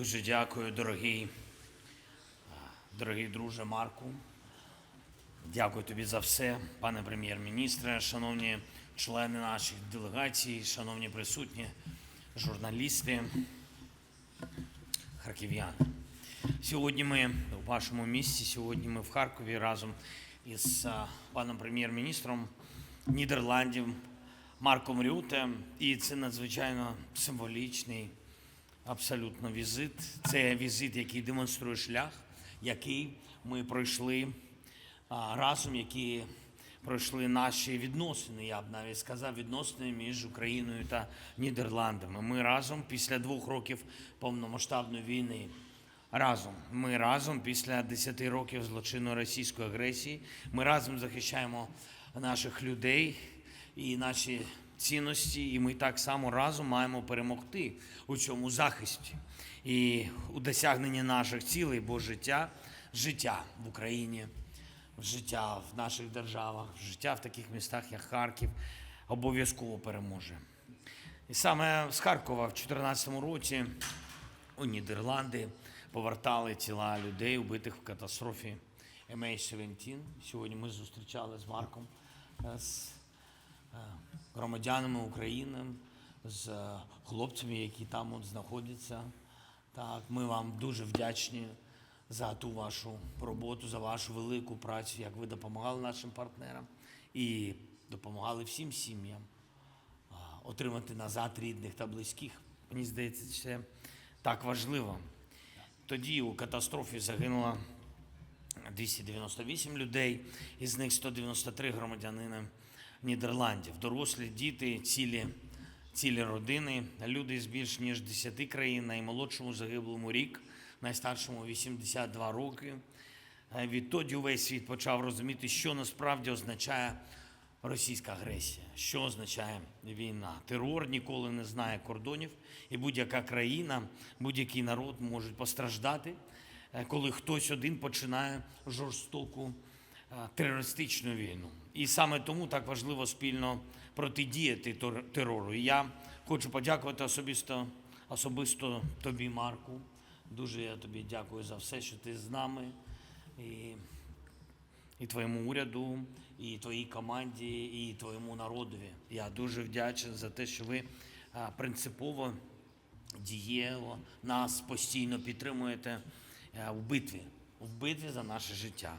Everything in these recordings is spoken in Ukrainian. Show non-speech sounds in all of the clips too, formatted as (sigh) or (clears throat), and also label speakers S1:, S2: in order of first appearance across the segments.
S1: Дуже дякую, дорогий, дорогий друже Марку. Дякую тобі за все, пане прем'єр-міністре, шановні члени наших делегацій, шановні присутні, журналісти, харків'яни. Сьогодні ми у вашому місті, сьогодні ми в Харкові разом із паном прем'єр-міністром Нідерландів Марком Рюте. І це надзвичайно символічний абсолютно візит. Це візит, який демонструє шлях, який ми пройшли разом, які пройшли наші відносини. Я б навіть сказав, відносини між Україною та Нідерландами. Ми разом після двох років повномасштабної війни. Разом ми разом після 10 років злочинної російської агресії. Ми разом захищаємо наших людей і наші цінності, і ми так само разом маємо перемогти у цьому захисті і у досягненні наших цілей, бо життя, життя в Україні, життя в наших державах, життя в таких містах, як Харків, обов'язково переможе. І саме з Харкова в 2014 році у Нідерланди повертали тіла людей, убитих в катастрофі MH17. Сьогодні ми зустрічали з Марком, е, громадянами України, з е, хлопцями, які там от знаходяться. Так, ми вам дуже вдячні за ту вашу роботу, за вашу велику працю, як ви допомагали нашим партнерам і допомагали всім сім'ям отримати назад рідних та близьких. Мені здається, це так важливо. Тоді у катастрофі загинуло 298 людей, із них 193 громадянини Нідерландів, дорослі, діти, цілі, цілі родини, люди з більш ніж 10 країн, наймолодшому загиблому рік, найстаршому 82 роки. Е, Відтоді увесь світ почав розуміти, що насправді означає російська агресія, що означає війна. Терор ніколи не знає кордонів, і будь-яка країна, будь-який народ можуть постраждати, е, коли хтось один починає жорстоку терористичну війну. І саме тому так важливо спільно протидіяти терору. І я хочу подякувати особисто, особисто тобі, Марку. Дуже я тобі дякую за все, що ти з нами. І і твоєму уряду, і твоїй команді, і твоєму народові. Я дуже вдячний за те, що ви принципово дієво нас постійно підтримуєте е, в битві, в битві за наше життя.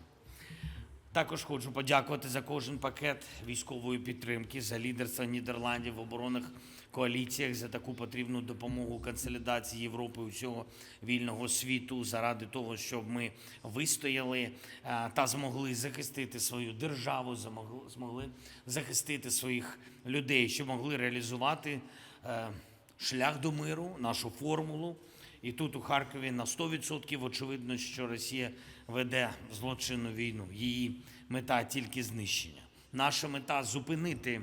S1: Також хочу подякувати за кожен пакет військової підтримки, за лідерство Нідерландів в оборонних коаліціях, за таку потрібну допомогу консолідації Європи усього вільного світу, заради того, щоб ми вистояли е, та змогли захистити свою державу, змогли захистити своїх людей, щоб могли реалізувати е, шлях до миру, нашу формулу. І тут у Харкові на 100% очевидно, що Росія веде злочинну війну. Її мета тільки знищення. Наша мета зупинити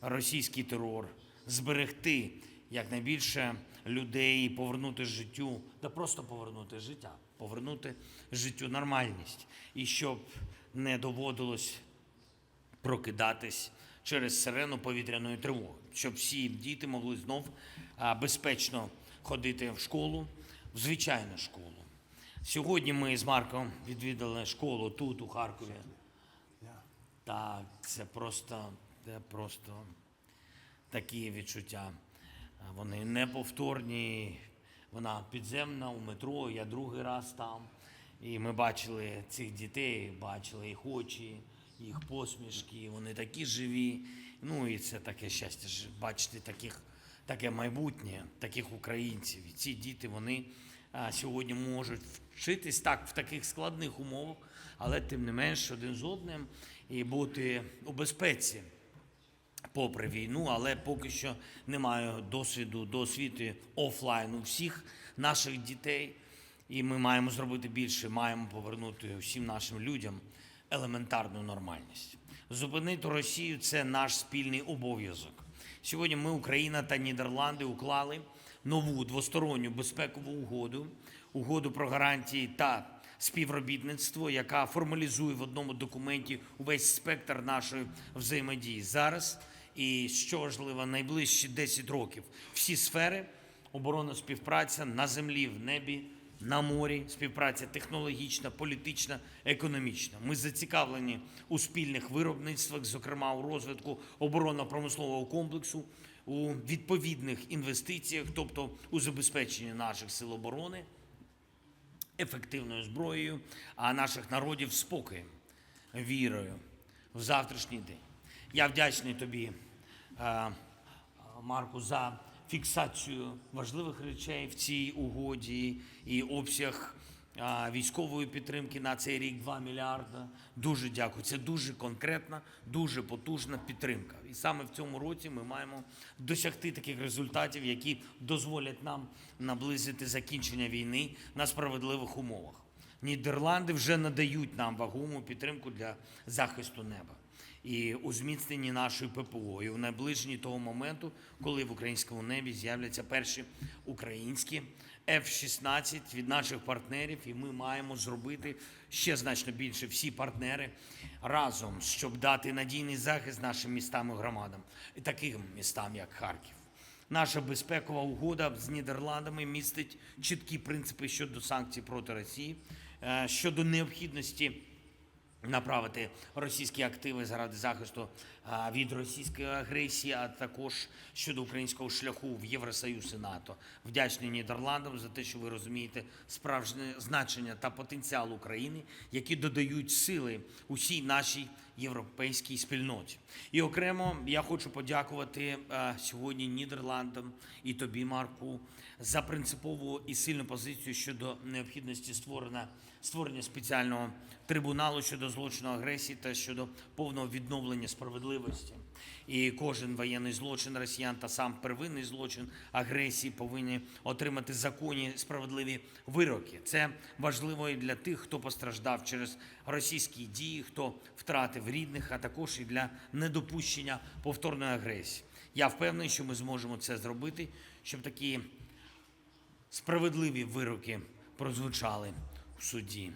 S1: російський терор, зберегти якнайбільше людей, повернути життю, та просто повернути життя, повернути життю нормальність. І щоб не доводилось прокидатись через сирену повітряної тривоги, щоб всі діти могли знов безпечно ходити в школу, в звичайну школу. Сьогодні ми з Марком відвідали школу тут, у Харкові. Так, це просто, це просто такі відчуття. Вони неповторні. Вона підземна у метро, я другий раз там. І ми бачили цих дітей, бачили їх очі, їх посмішки, вони такі живі. Ну і це таке щастя ж бачити таких, таке майбутнє, таких українців. І ці діти вони сьогодні можуть вчитись так в таких складних умовах, але тим не менш один з одним і бути у безпеці попри війну, але поки що не маю досвіду до освіти офлайн у всіх наших дітей. І ми маємо зробити більше, маємо повернути всім нашим людям елементарну нормальність. Зупинити Росію це наш спільний обов'язок. Сьогодні ми, Україна та Нідерланди, уклали нову двосторонню безпекову угоду, угоду про гарантії та співробітництво, яка формалізує в одному документі увесь спектр нашої взаємодії зараз. І що важливо, найближчі 10 років всі сфери оборонна співпраця на землі, в небі, на морі, співпраця технологічна, політична, економічна. Ми зацікавлені у спільних виробництвах, зокрема у розвитку оборонно-промислового комплексу, у відповідних інвестиціях, тобто у забезпеченні наших сил оборони ефективною зброєю, а наших народів спокоєм, вірою в завтрашній день. Я вдячний тобі, е, Марку, за фіксацію важливих речей в цій угоді і обсяг військової підтримки на цей рік 2 мільярда. Дуже дякую. Це дуже конкретна, дуже потужна підтримка. І саме в цьому році ми маємо досягти таких результатів, які дозволять нам наблизити закінчення війни на справедливих умовах. Нідерланди вже надають нам вагому підтримку для захисту неба і у зміцненні нашої ППО, і в наближенні того моменту, коли в українському небі з'являться перші українські F-16 від наших партнерів, і ми маємо зробити ще значно більше всі партнери разом, щоб дати надійний захист нашим містам і громадам, і таким містам, як Харків. Наша безпекова угода з Нідерландами містить чіткі принципи щодо санкцій проти Росії, е, щодо необхідності направити російські активи заради захисту від російської агресії, а також щодо українського шляху в Євросоюз і НАТО. Вдячний Нідерландам за те, що ви розумієте справжнє значення та потенціал України, які додають сили усій нашій європейській спільноті. І окремо я хочу подякувати е, сьогодні Нідерландам і тобі, Марку, за принципову і сильну позицію щодо необхідності створення, створення спеціального трибуналу щодо злочину агресії та щодо повного відновлення справедливості. І кожен воєнний злочин росіян та сам первинний злочин агресії повинні отримати законні справедливі вироки. Це важливо і для тих, хто постраждав через російські дії, хто втратив рідних, а також і для недопущення повторної агресії. Я впевнений, що ми зможемо це зробити, щоб такі справедливі вироки прозвучали в суді,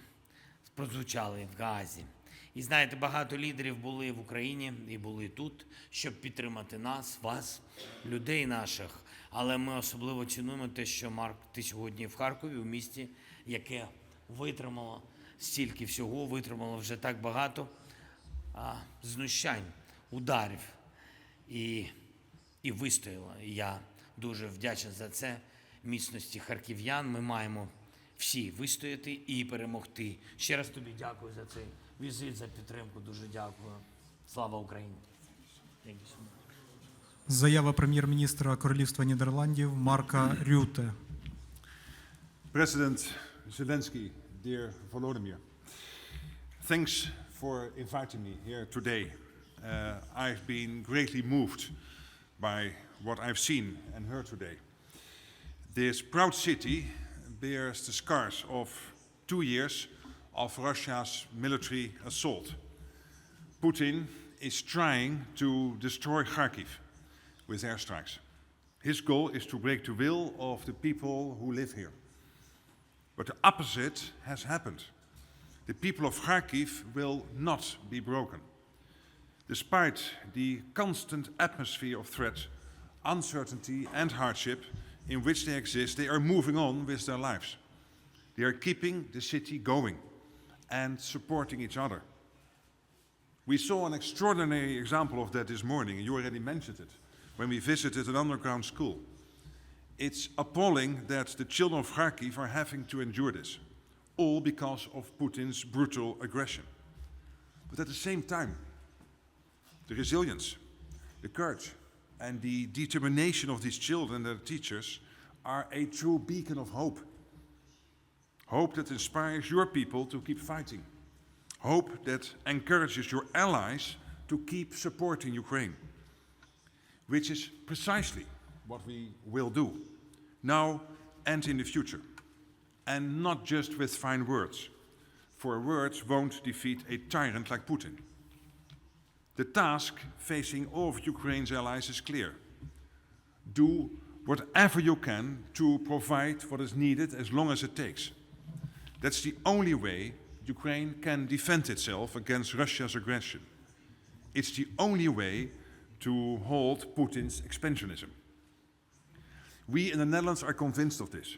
S1: прозвучали в Газі. І знаєте, багато лідерів були в Україні і були тут, щоб підтримати нас, вас, людей наших. Але ми особливо цінуємо те, що Марк, ти сьогодні в Харкові, у місті, яке витримало стільки всього, витримало вже так багато а, знущань, ударів і, і вистояло. І я дуже вдячний за це міцності харків'ян. Ми маємо всі вистояти і перемогти. Ще раз тобі дякую за цей візит, за підтримку. Дуже дякую. Слава Україні! Thank you so much.
S2: Заява прем'єр-міністра Королівства Нідерландів Марка Рюте.
S3: President Zelensky, dear Volodymyr, thanks for inviting me here today. Uh, I've been greatly moved by what I've seen and heard today. This proud city bears the scars of two years of Russia's military assault. Putin is trying to destroy Kharkiv with airstrikes. His goal is to break the will of the people who live here. But the opposite has happened. The people of Kharkiv will not be broken. Despite the constant atmosphere of threat, uncertainty, and hardship in which they exist, they are moving on with their lives. They are keeping the city going and supporting each other. We saw an extraordinary example of that this morning, and you already mentioned it, when we visited an underground school. It's appalling that the children of Kharkiv are having to endure this, all because of Putin's brutal aggression. But at the same time, the resilience, the courage, and the determination of these children and their teachers are a true beacon of hope. Hope that inspires your people to keep fighting. Hope that encourages your allies to keep supporting Ukraine, which is precisely what we will do now and in the future. And not just with fine words, for words won't defeat a tyrant like Putin. The task facing all of Ukraine's allies is clear. Do whatever you can to provide what is needed as long as it takes. That's the only way Ukraine can defend itself against Russia's aggression. It's the only way to halt Putin's expansionism. We in the Netherlands are convinced of this.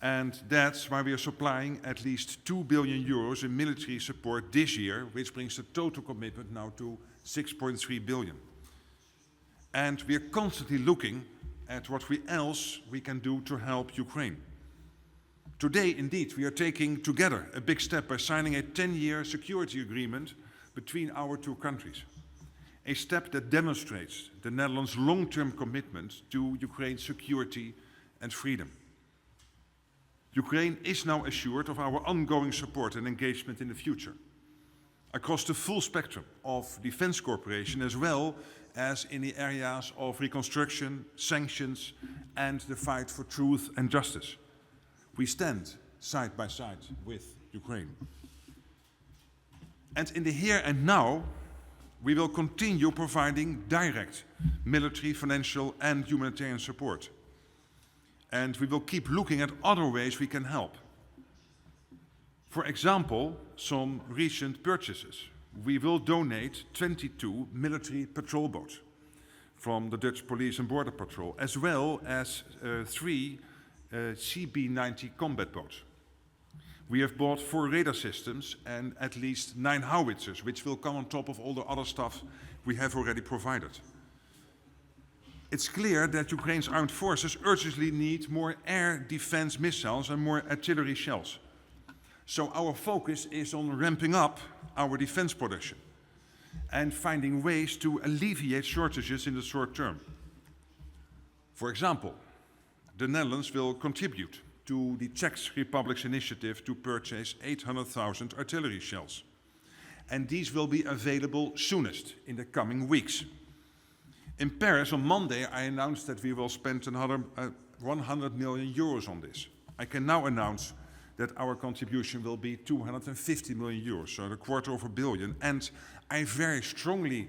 S3: And that's why we are supplying at least 2 billion euros in military support this year, which brings the total commitment now to 6.3 billion. And we are constantly looking at what we else we can do to help Ukraine. Today, indeed, we are taking together a big step by signing a 10-year security agreement between our two countries. A step that demonstrates the Netherlands' long-term commitment to Ukraine's security and freedom. Ukraine is now assured of our ongoing support and engagement in the future across the full spectrum of defense cooperation as well as in the areas of reconstruction, sanctions, and the fight for truth and justice. We stand side by side with Ukraine. And in the here and now, we will continue providing direct military, financial, and humanitarian support. And we will keep looking at other ways we can help. For example, some recent purchases. We will donate 22 military patrol boats from the Dutch Police and Border Patrol, as well as uh, three uh, CB 90 combat boats. We have bought four radar systems and at least nine howitzers, which will come on top of all the other stuff we have already provided. It's clear that Ukraine's armed forces urgently need more air defense missiles and more artillery shells. So our focus is on ramping up our defense production and finding ways to alleviate shortages in the short term. For example, the Netherlands will contribute to the Czech Republic's initiative to purchase 800,000 artillery shells. And these will be available soonest in the coming weeks. In Paris on Monday, I announced that we will spend another uh, 100 million euros on this. I can now announce that our contribution will be 250 million euros, so a quarter of a billion. And I very strongly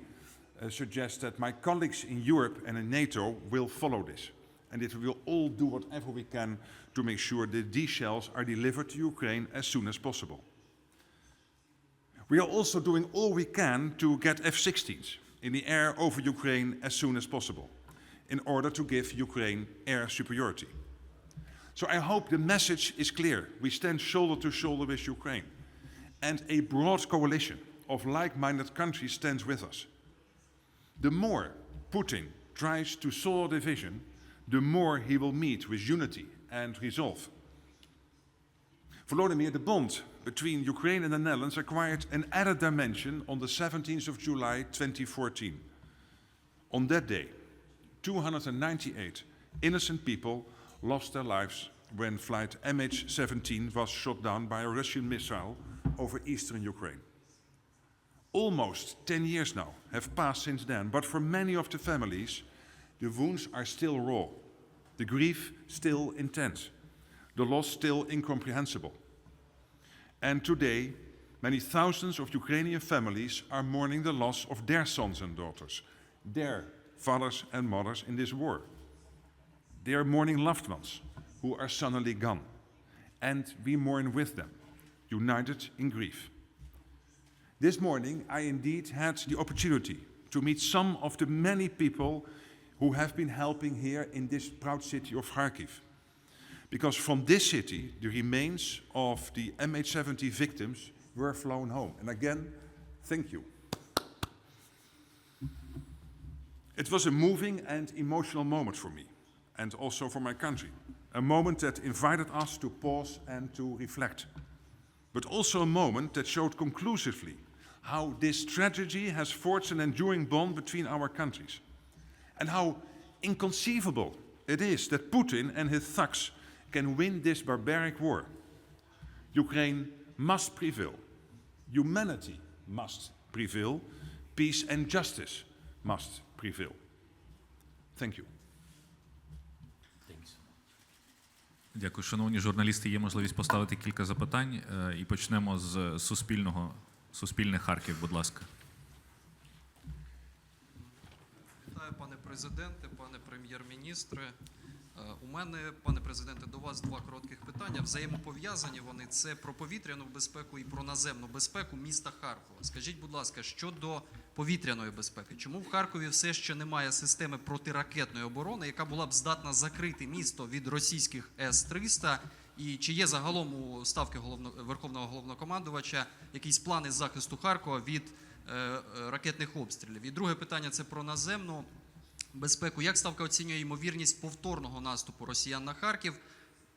S3: uh, suggest that my colleagues in Europe and in NATO will follow this. And that we will all do whatever we can to make sure that these shells are delivered to Ukraine as soon as possible. We are also doing all we can to get F 16s in the air over Ukraine as soon as possible in order to give Ukraine air superiority. So I hope the message is clear. We stand shoulder to shoulder with Ukraine. And a broad coalition of like minded countries stands with us. The more Putin tries to sow division, the more he will meet with unity and resolve. Volodymyr, the bond between Ukraine and the Netherlands acquired an added dimension on the 17th of July 2014. On that day, 298 innocent people lost their lives when flight MH17 was shot down by a Russian missile over eastern Ukraine. Almost 10 years now have passed since then, but for many of the families, the wounds are still raw, the grief still intense, the loss still incomprehensible. And today, many thousands of Ukrainian families are mourning the loss of their sons and daughters, their fathers and mothers in this war. They are mourning loved ones who are suddenly gone. And we mourn with them, united in grief. This morning, I indeed had the opportunity to meet some of the many people who have been helping here in this proud city of Kharkiv. Because from this city, the remains of the MH70 victims were flown home. And again, thank you. It was a moving and emotional moment for me, and also for my country. A moment that invited us to pause and to reflect. But also a moment that showed conclusively how this tragedy has forged an enduring bond between our countries And how inconceivable it is that Putin and his thugs can win this barbaric war. Ukraine must prevail. Humanity must prevail. Peace and justice must prevail. Thank you.
S1: Thanks.
S4: Дякую, шановні журналісти. Є можливість поставити кілька запитань е, і почнемо з суспільного суспільне Харків. Будь ласка.
S5: Пане президенте, пане прем'єр-міністре. Е, У мене, пане президенте, до вас два коротких питання. Взаємопов'язані вони це про повітряну безпеку і про наземну безпеку міста Харкова. Скажіть, будь ласка, щодо повітряної безпеки, чому в Харкові все ще немає системи протиракетної оборони, яка була б здатна закрити місто від російських С-300? І чи є загалом у ставки головно, Верховного головнокомандувача якісь плани захисту Харкова від е, е, ракетних обстрілів? І друге питання це про наземну безпеку. Як ставка оцінює ймовірність повторного наступу росіян на Харків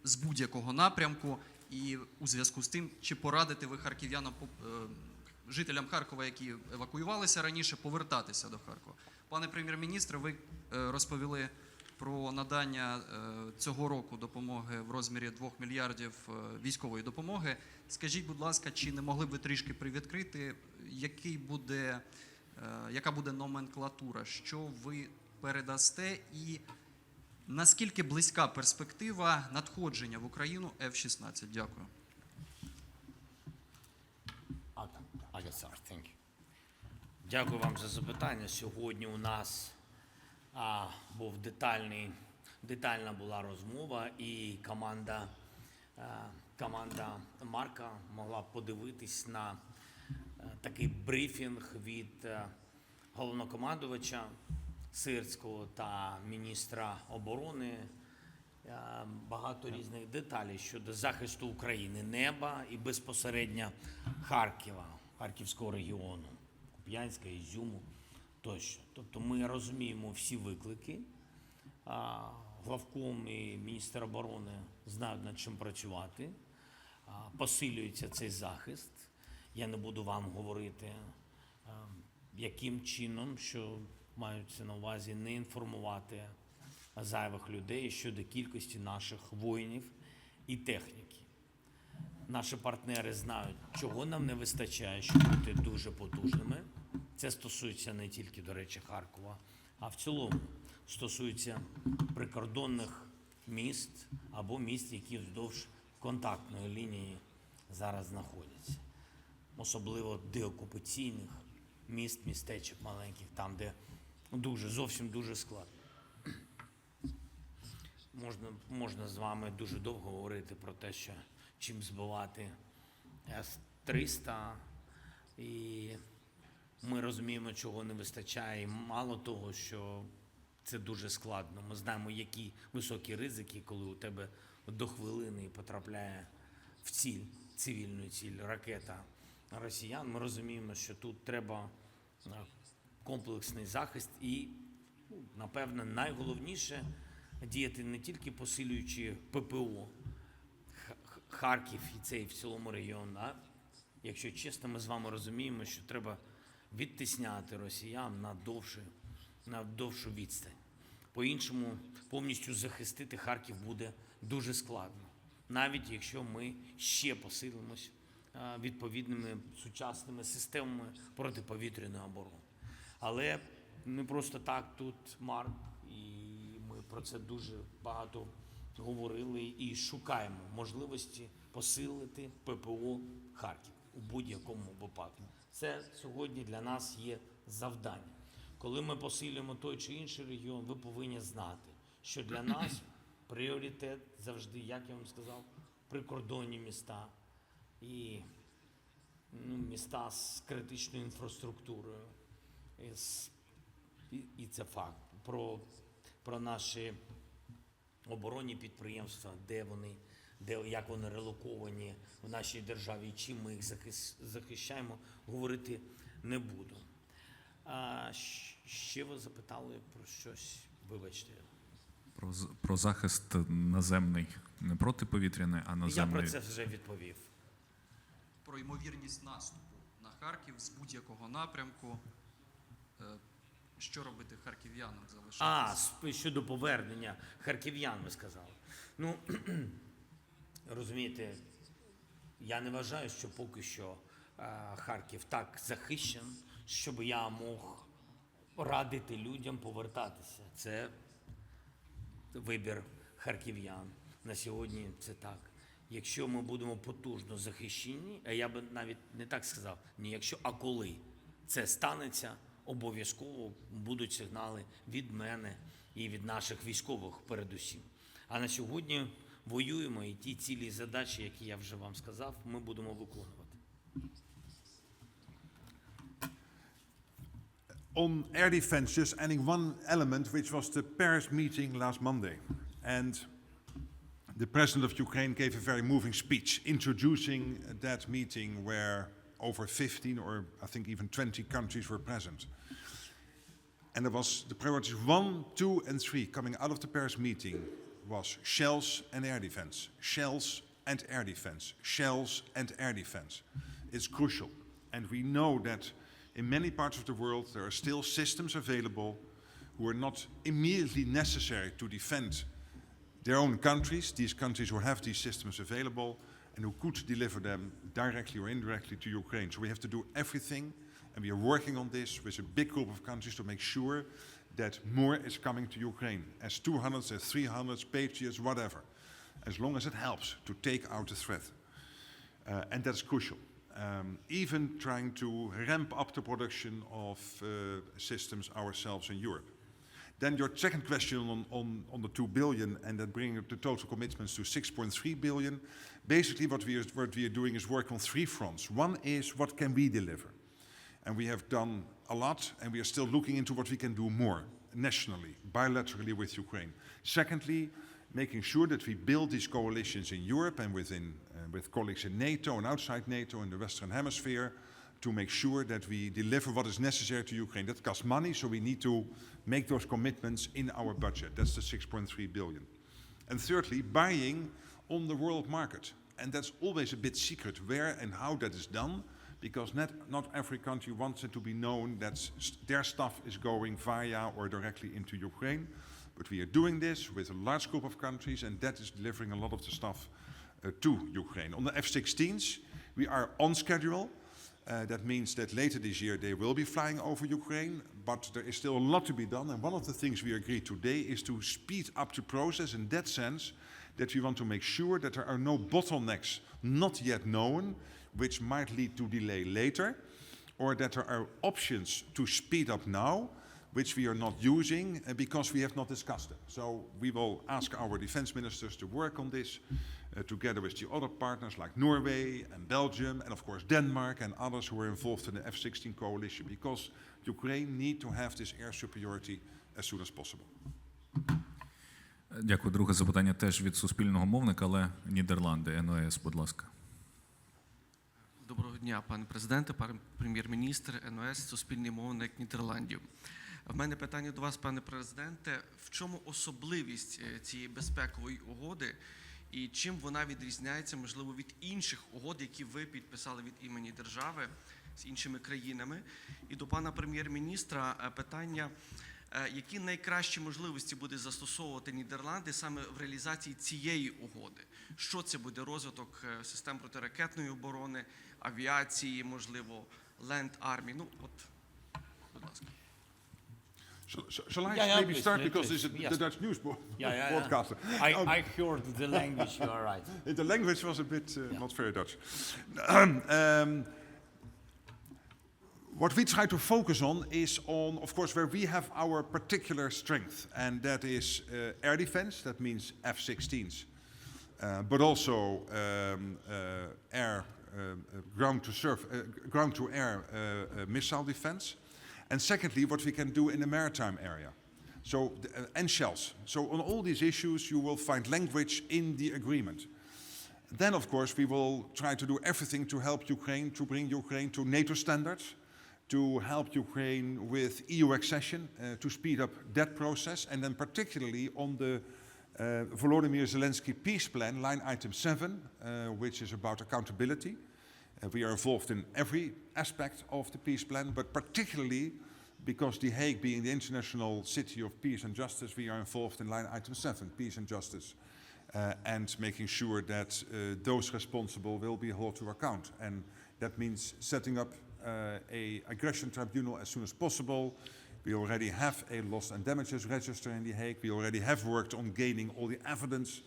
S5: з будь-якого напрямку? І у зв'язку з тим, чи порадите ви харків'янам е, жителям Харкова, які евакуювалися раніше, повертатися до Харкова? Пане прем'єр-міністре, ви е, розповіли про надання е, цього року допомоги в розмірі 2 мільярдів військової допомоги. Скажіть, будь ласка, чи не могли б ви трішки привідкрити, який буде, яка буде номенклатура, що ви передасте, і наскільки близька перспектива надходження в Україну F-16? Дякую.
S1: Okay, I get started. Thank you. Дякую вам за запитання. Сьогодні у нас а, був детальний, детальна була розмова, і команда, а, команда Марка могла подивитись на е, такий брифінг від е, головнокомандувача Сирського та міністра оборони е, багато різних деталей щодо захисту України, неба і безпосередньо Харкова, Харківського регіону, Куп'янська, Ізюму тощо. Тобто ми розуміємо всі виклики. Главком і міністр оборони знають над чим працювати. Посилюється цей захист. Я не буду вам говорити, яким чином, що маються на увазі не інформувати зайвих людей щодо кількості наших воїнів і техніки. Наші партнери знають, чого нам не вистачає, щоб бути дуже потужними. Це стосується не тільки, до речі, Харкова, а в цілому стосується прикордонних міст або міст, які вздовж контактної лінії зараз знаходяться. Особливо деокупаційних міст, містечок маленьких, там, де дуже зовсім дуже складно. Можна, можна з вами дуже довго говорити про те, що чим збивати С-300. І ми розуміємо, чого не вистачає. І мало того, що це дуже складно. Ми знаємо, які високі ризики, коли у тебе до хвилини потрапляє в ціль, цивільну ціль, ракета росіян. Ми розуміємо, що тут треба комплексний захист і, ну, напевно, найголовніше діяти не тільки посилюючи ППО, Харків і цей в цілому регіон. А якщо чесно, ми з вами розуміємо, що треба відтисняти росіян на довше, на довшу відстань. По-іншому повністю захистити Харків буде дуже складно, навіть якщо ми ще посилимось відповідними сучасними системами протиповітряної оборони. Але не просто так тут Марк, і ми про це дуже багато говорили і шукаємо можливості посилити ППО Харків у будь-якому випадку. Це сьогодні для нас є завдання. Коли ми посилюємо той чи інший регіон, ви повинні знати, що для нас пріоритет завжди, як я вам сказав, прикордонні міста і ну, міста з критичною інфраструктурою. І, це факт. Про, про наші оборонні підприємства, де вони, де, як вони релоковані в нашій державі, чим ми їх захищаємо, говорити не буду. А, ще ви запитали про щось, вибачте.
S4: Про, з- про захист наземний, не протиповітряний, а
S1: Я про це вже відповів.
S5: Про ймовірність наступу на Харків з будь-якого напрямку. Е, Що робити харків'янам залишатися?
S1: А, щодо повернення харків'ян, ви сказали. Ну, (clears throat) розумієте, я не вважаю, що поки що е, Харків так захищен, щоб я мог радити людям повертатися. Це вибір харків'ян. На сьогодні це так. Якщо ми будемо потужно захищені, а я би навіть не так сказав, ні якщо, а коли це станеться, обов'язково будуть сигнали від мене і від наших військових передусім. А на сьогодні воюємо і ті цілі і задачі, які я вже вам сказав, ми будемо виконувати.
S3: On air defense, just adding one element, which was the Paris meeting last Monday. And the president of Ukraine gave a very moving speech introducing that meeting where over 15 or I think even 20 countries were present. And there was the priorities one, two, and three coming out of the Paris meeting was shells and air defense, shells and air defense, shells and air defense. It's crucial. And we know that in many parts of the world there are still systems available who are not immediately necessary to defend their own countries, these countries who have these systems available and who could deliver them directly or indirectly to Ukraine. So we have to do everything, and we are working on this with a big group of countries to make sure that more is coming to Ukraine, as 200s, as 300s, Patriots, whatever, as long as it helps to take out the threat. Uh, and that's crucial. Um, even trying to ramp up the production of uh, systems ourselves in Europe. Then your second question on, on, on the 2 billion and then bringing the total commitments to 6.3 billion. Basically, what we, are, what we are doing is work on three fronts. One is what can we deliver? And we have done a lot, and we are still looking into what we can do more nationally, bilaterally with Ukraine. Secondly, making sure that we build these coalitions in Europe and within, uh, with colleagues in NATO and outside NATO in the Western Hemisphere to make sure that we deliver what is necessary to Ukraine. That costs money, so we need to make those commitments in our budget. That's the 6.3 billion. And thirdly, buying on the world market. And that's always a bit secret where and how that is done, because not, not every country wants it to be known that their stuff is going via or directly into Ukraine. But we are doing this with a large group of countries, and that is delivering a lot of the stuff uh, to Ukraine. On the F 16s, we are on schedule. Uh, that means that later this year they will be flying over Ukraine, but there is still a lot to be done. And one of the things we agreed today is to speed up the process in that sense that we want to make sure that there are no bottlenecks not yet known, which might lead to delay later, or that there are options to speed up now, which we are not using uh, because we have not discussed them. So we will ask our defense ministers to work on this uh, together with the other partners like Norway and Belgium and of course Denmark and others who are involved in the F-16 coalition because Ukraine need to have this air superiority as soon as possible.
S4: Дякую. Друге запитання теж від суспільного мовника, але Нідерланди, НОС, будь ласка.
S6: Доброго дня, пане президенте, пане прем'єр-міністр, НОС, суспільний мовник Нідерландів. В мене питання до вас, пане президенте. В чому особливість е, цієї безпекової угоди і чим вона відрізняється, можливо, від інших угод, які ви підписали від імені держави з іншими країнами? І до пана прем'єр-міністра е, питання. е, Які найкращі можливості буде застосовувати Нідерланди саме в реалізації цієї угоди? Що це буде розвиток систем протиракетної оборони, авіації, можливо, ленд армії? Ну от, будь ласка.
S3: Shall, shall- shall I
S1: Yeah, yeah,
S3: maybe
S1: please,
S3: start
S1: please,
S3: because this is
S1: please.
S3: the
S1: Yes.
S3: Dutch news bo-
S1: Yeah, yeah, yeah.
S3: broadcaster?
S1: I,
S3: Um,
S1: I heard the language, you are right. (laughs)
S3: The language was a bit uh, not very Dutch. (clears throat) um, what we try to focus on is on, of course, where we have our particular strength, and that is uh, air defense. That means F-16s, uh, but also um, uh, air, um, uh, Eh, eh, ground to surf, uh, ground to air missile defense, and secondly, what we can do in the maritime area. So and shells. So on all these issues, you will find language in the agreement. Then, of course, we will try to do everything to help Ukraine, to bring Ukraine to NATO standards, to help Ukraine with EU accession, uh, to speed up that process, and then particularly on the Volodymyr Zelensky peace plan, line item 7, uh, which is about accountability. Uh, we are involved in every aspect of the peace plan, but particularly because The Hague being the international city of peace and justice, we are involved in line item 7, peace and justice uh, and making sure that uh, those responsible will be held to account. And that means setting up uh, a aggression tribunal as soon as possible. We already have a loss and damages register in The Hague. We already have worked on gaining all the evidence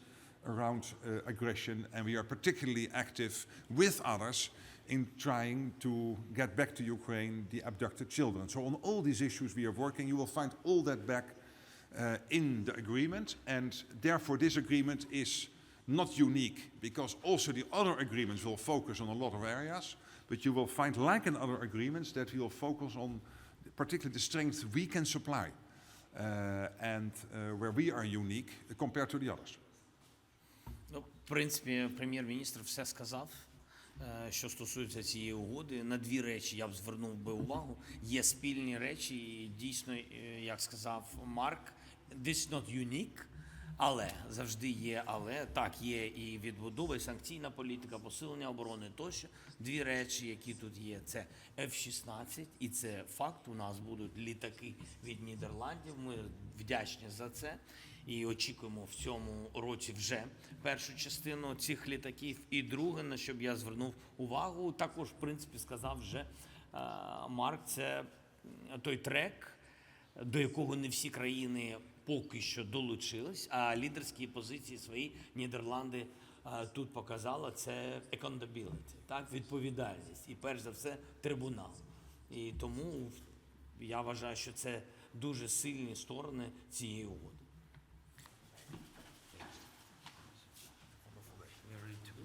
S3: around uh, aggression, and we are particularly active with others in trying to get back to Ukraine the abducted children. So on all these issues we are working. You will find all that back uh, in the agreement, and therefore this agreement is not unique because also the other agreements will focus on a lot of areas, but you will find, like in other agreements, that we will focus on particularly the strengths we can supply uh, and uh, where we are unique compared to the others.
S1: Ну, в принципі, прем'єр-міністр все сказав. е, Що стосується цієї угоди, на дві речі я б звернув би увагу. Є спільні речі, і дійсно, е, як сказав Марк, this not unique, але завжди є, але так є і відбудова, і санкційна політика, посилення оборони тощо. Дві речі, які тут є, це F-16, і це факт. У нас будуть літаки від Нідерландів. Ми вдячні за це і очікуємо в цьому році вже першу частину цих літаків. І друге, на що б я звернув увагу, також в принципі сказав вже е, Марк. Це той трек, до якого не всі країни поки що долучились, а лідерські позиції свої Нідерланди е, тут показала це accountability, так відповідальність і перш за все трибунал. І тому я вважаю, що це дуже сильні сторони цієї угоди.